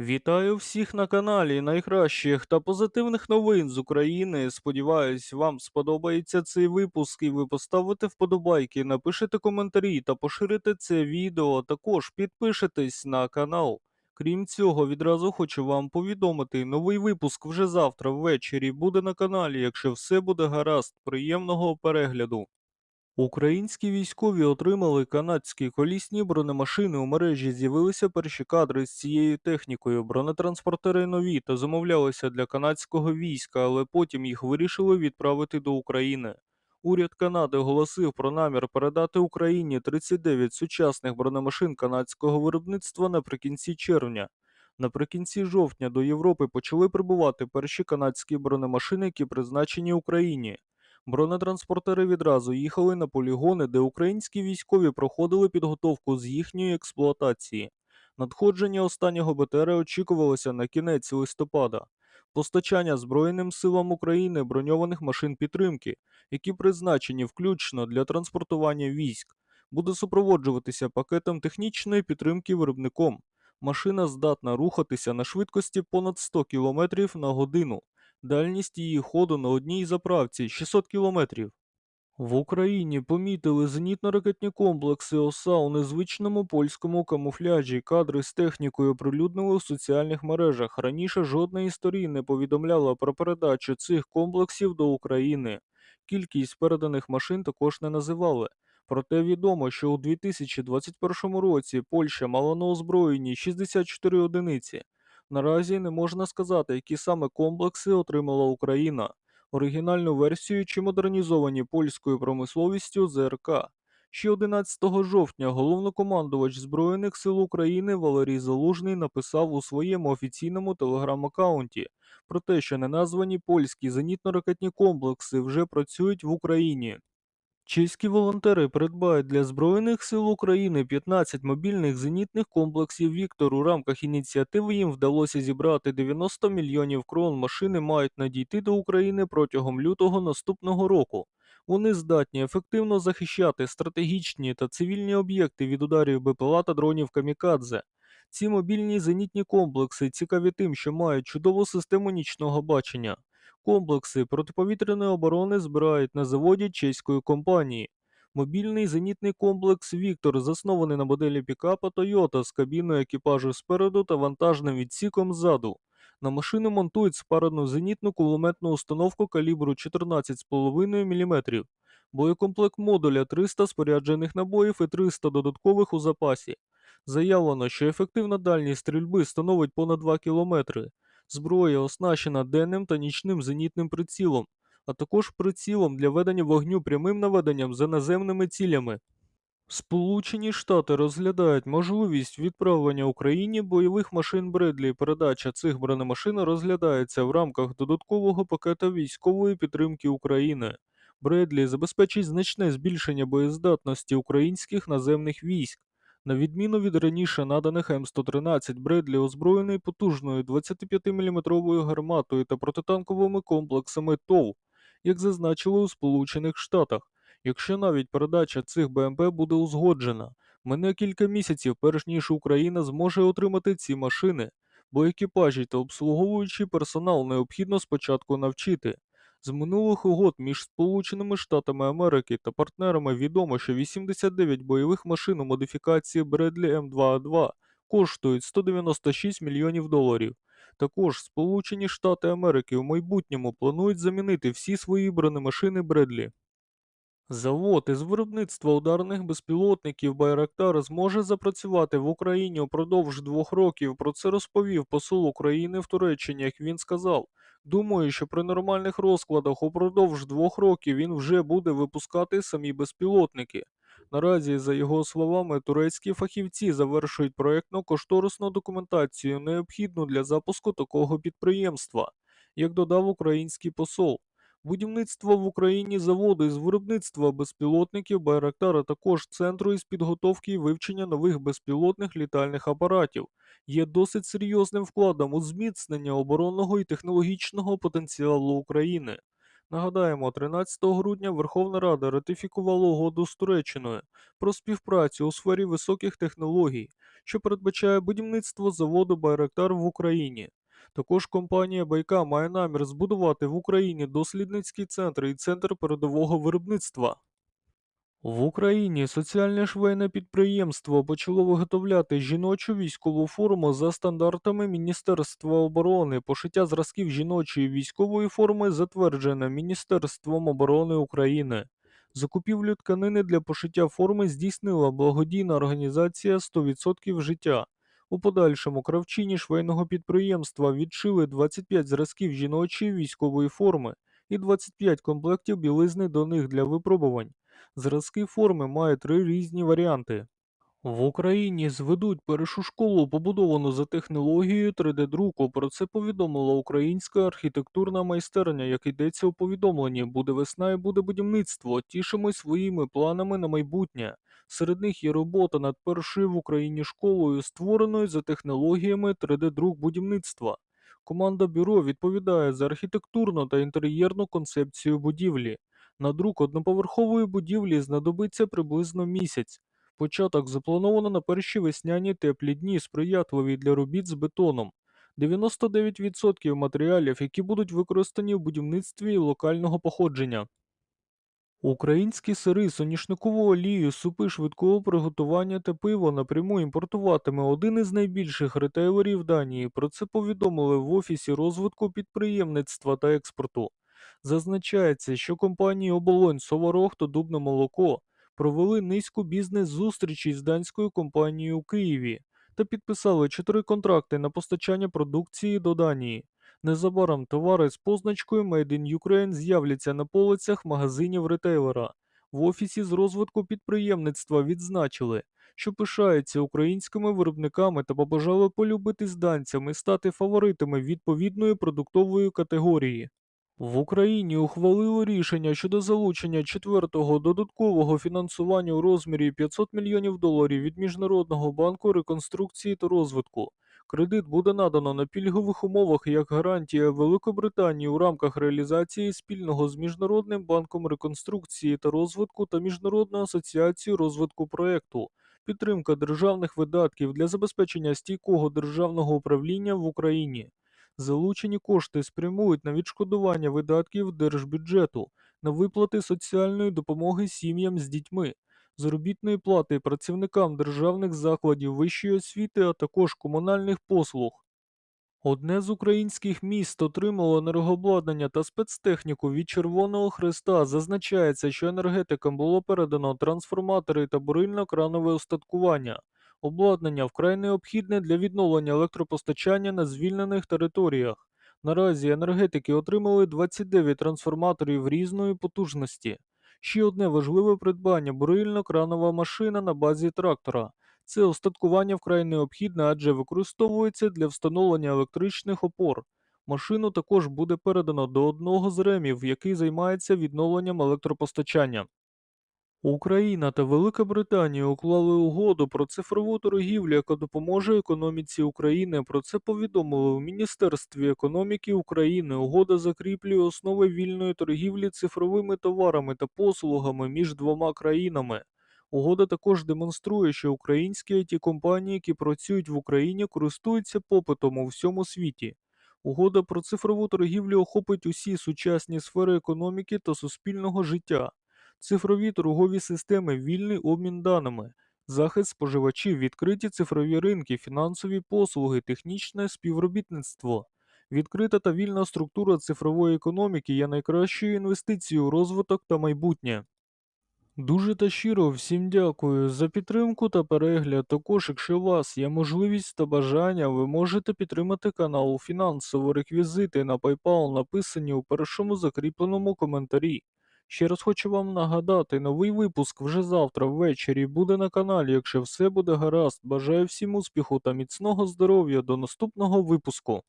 Вітаю всіх на каналі найкращих та позитивних новин з України. Сподіваюсь, вам сподобається цей випуск і ви поставите вподобайки, напишете коментарі та поширите це відео. Також підпишитесь на канал. Крім цього, відразу хочу вам повідомити, новий випуск вже завтра ввечері буде на каналі, якщо все буде гаразд. Приємного перегляду. Українські військові отримали канадські колісні бронемашини. У мережі з'явилися перші кадри з цією технікою. Бронетранспортери нові та замовлялися для канадського війська, але потім їх вирішили відправити до України. Уряд Канади оголосив про намір передати Україні 39 сучасних бронемашин канадського виробництва наприкінці червня. Наприкінці жовтня до Європи почали прибувати перші канадські бронемашини, які призначені Україні. Бронетранспортери відразу їхали на полігони, де українські військові проходили підготовку з їхньої експлуатації. Надходження останнього БТР очікувалося на кінець листопада. Постачання Збройним силам України броньованих машин підтримки, які призначені включно для транспортування військ, буде супроводжуватися пакетом технічної підтримки виробником. Машина здатна рухатися на швидкості понад 100 км на годину. Дальність її ходу на одній заправці 600 кілометрів. В Україні помітили зенітно-ракетні комплекси ОСА у незвичному польському камуфляжі. Кадри з технікою оприлюднили у соціальних мережах. Раніше жодна історія не повідомляла про передачу цих комплексів до України. Кількість переданих машин також не називали. Проте відомо, що у 2021 році Польща мала на озброєнні 64 одиниці. Наразі не можна сказати, які саме комплекси отримала Україна оригінальну версію чи модернізовані польською промисловістю ЗРК. Ще 11 жовтня головнокомандувач Збройних сил України Валерій Залужний написав у своєму офіційному телеграм-аккаунті про те, що неназвані польські зенітно-ракетні комплекси вже працюють в Україні. Чеські волонтери придбають для Збройних сил України 15 мобільних зенітних комплексів Віктор. У рамках ініціативи їм вдалося зібрати 90 мільйонів крон. Машини мають надійти до України протягом лютого наступного року. Вони здатні ефективно захищати стратегічні та цивільні об'єкти від ударів БПЛА та дронів Камікадзе. Ці мобільні зенітні комплекси цікаві тим, що мають чудову систему нічного бачення. Комплекси протиповітряної оборони збирають на заводі чеської компанії. Мобільний зенітний комплекс Віктор заснований на моделі пікапа Toyota з кабіною екіпажу спереду та вантажним відсіком ззаду. На машину монтують спарену зенітну кулеметну установку калібру 14,5 мм, боєкомплект модуля 300 споряджених набоїв і 300 додаткових у запасі. Заявлено, що ефективна дальність стрільби становить понад 2 км. Зброя оснащена денним та нічним зенітним прицілом, а також прицілом для ведення вогню прямим наведенням за наземними цілями. Сполучені Штати розглядають можливість відправлення Україні бойових машин Бредлі. Передача цих бронемашин розглядається в рамках додаткового пакета військової підтримки України. Бредлі забезпечить значне збільшення боєздатності українських наземних військ. На відміну від раніше наданих М113, Бредлі озброєний потужною 25-мм гарматою та протитанковими комплексами ТОВ, як зазначили у Сполучених Штатах. Якщо навіть передача цих БМП буде узгоджена, мине кілька місяців, перш ніж Україна зможе отримати ці машини, бо екіпажі та обслуговуючий персонал необхідно спочатку навчити. З минулих угод між Сполученими Штатами Америки та партнерами відомо, що 89 бойових машин у модифікації Bradley М2А2 коштують 196 мільйонів доларів. Також Сполучені Штати Америки в майбутньому планують замінити всі свої бронемашини Бредлі. Завод із виробництва ударних безпілотників Байрактар зможе запрацювати в Україні упродовж двох років. Про це розповів посол України в Туреччині, як він сказав. Думаю, що при нормальних розкладах упродовж двох років він вже буде випускати самі безпілотники. Наразі, за його словами, турецькі фахівці завершують проєктно-кошторисну документацію, необхідну для запуску такого підприємства, як додав український посол. Будівництво в Україні заводу із виробництва безпілотників Байрактар, також центру із підготовки і вивчення нових безпілотних літальних апаратів є досить серйозним вкладом у зміцнення оборонного і технологічного потенціалу України. Нагадаємо, 13 грудня Верховна Рада ратифікувала угоду з Туреччиною про співпрацю у сфері високих технологій, що передбачає будівництво заводу Байрактар в Україні. Також компанія Байка має намір збудувати в Україні дослідницький центр і центр передового виробництва. В Україні соціальне швейне підприємство почало виготовляти жіночу військову форму за стандартами Міністерства оборони. Пошиття зразків жіночої військової форми затверджене Міністерством оборони України. Закупівлю тканини для пошиття форми здійснила благодійна організація «100% життя. У подальшому кравчині швейного підприємства відшили 25 зразків жіночої військової форми і 25 комплектів білизни до них для випробувань. Зразки форми мають три різні варіанти. В Україні зведуть першу школу, побудовану за технологією 3D-друку. Про це повідомила українська архітектурна майстерня, як йдеться у повідомленні. Буде весна і буде будівництво. Тішимось своїми планами на майбутнє. Серед них є робота над першою в Україні школою, створеною за технологіями 3D-друк будівництва. Команда бюро відповідає за архітектурну та інтер'єрну концепцію будівлі. На друк одноповерхової будівлі знадобиться приблизно місяць. Початок заплановано на перші весняні теплі дні, сприятливі для робіт з бетоном. 99% матеріалів, які будуть використані в будівництві локального походження. Українські сири, соняшникову олію, супи швидкого приготування та пиво напряму імпортуватиме один із найбільших ретейлерів Данії. Про це повідомили в Офісі розвитку підприємництва та експорту. Зазначається, що компанії Оболонь, Соварог та Дубне молоко провели низку бізнес-зустрічей з данською компанією у Києві та підписали чотири контракти на постачання продукції до Данії. Незабаром товари з позначкою Made in Ukraine з'являться на полицях магазинів ретейлера. В офісі з розвитку підприємництва відзначили, що пишаються українськими виробниками та побажали полюбити з данцями стати фаворитами відповідної продуктової категорії. В Україні ухвалили рішення щодо залучення четвертого додаткового фінансування у розмірі 500 мільйонів доларів від Міжнародного банку реконструкції та розвитку. Кредит буде надано на пільгових умовах як гарантія Великобританії у рамках реалізації спільного з Міжнародним банком реконструкції та розвитку та Міжнародною асоціацією розвитку проекту. Підтримка державних видатків для забезпечення стійкого державного управління в Україні. Залучені кошти спрямують на відшкодування видатків держбюджету, на виплати соціальної допомоги сім'ям з дітьми, заробітної плати працівникам державних закладів вищої освіти, а також комунальних послуг. Одне з українських міст отримало енергообладнання та спецтехніку від Червоного Хреста. Зазначається, що енергетикам було передано трансформатори та бурильно-кранове устаткування. Обладнання вкрай необхідне для відновлення електропостачання на звільнених територіях. Наразі енергетики отримали 29 трансформаторів різної потужності. Ще одне важливе придбання бурильно-кранова машина на базі трактора. Це устаткування вкрай необхідне, адже використовується для встановлення електричних опор. Машину також буде передано до одного з ремів, який займається відновленням електропостачання. Україна та Велика Британія уклали угоду про цифрову торгівлю, яка допоможе економіці України. Про це повідомили в Міністерстві економіки України. Угода закріплює основи вільної торгівлі цифровими товарами та послугами між двома країнами. Угода також демонструє, що українські it компанії, які працюють в Україні, користуються попитом у всьому світі. Угода про цифрову торгівлю охопить усі сучасні сфери економіки та суспільного життя цифрові торгові системи, вільний обмін даними, захист споживачів, відкриті цифрові ринки, фінансові послуги, технічне співробітництво. Відкрита та вільна структура цифрової економіки є найкращою інвестицією у розвиток та майбутнє. Дуже та щиро всім дякую за підтримку та перегляд. Також, якщо у вас є можливість та бажання, ви можете підтримати канал фінансово. Реквізити на PayPal написані у першому закріпленому коментарі. Ще раз хочу вам нагадати, новий випуск вже завтра ввечері буде на каналі. Якщо все буде гаразд, бажаю всім успіху та міцного здоров'я до наступного випуску.